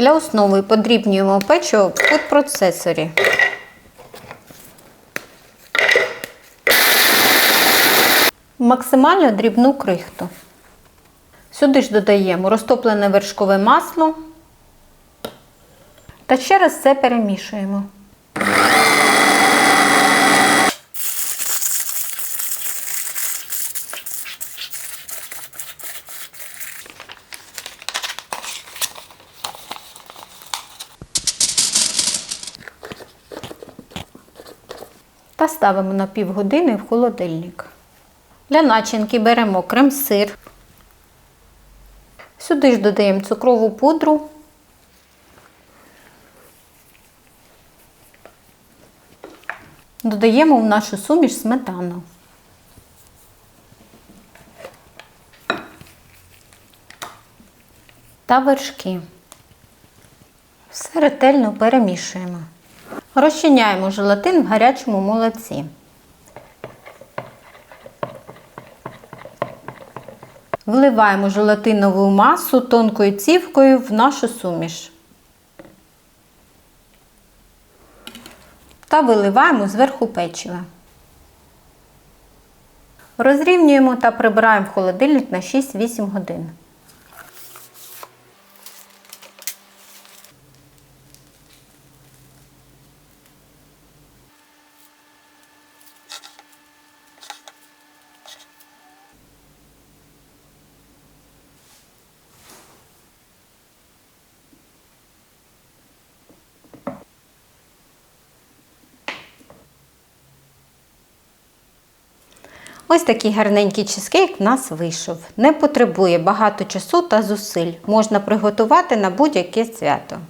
Для основи подрібнюємо печиво в фуд-процесорі. Максимально дрібну крихту. Сюди ж додаємо розтоплене вершкове масло та ще раз все перемішуємо. Та ставимо на півгодини в холодильник. Для начинки беремо крем-сир. Сюди ж додаємо цукрову пудру. Додаємо в нашу суміш сметану. Та вершки. Все ретельно перемішуємо. Розчиняємо желатин в гарячому молоці. Вливаємо желатинову масу тонкою цівкою в нашу суміш. Та виливаємо зверху печива. Розрівнюємо та прибираємо в холодильник на 6-8 годин. Ось такий гарненький чизкейк в нас вийшов. Не потребує багато часу та зусиль. Можна приготувати на будь-яке свято.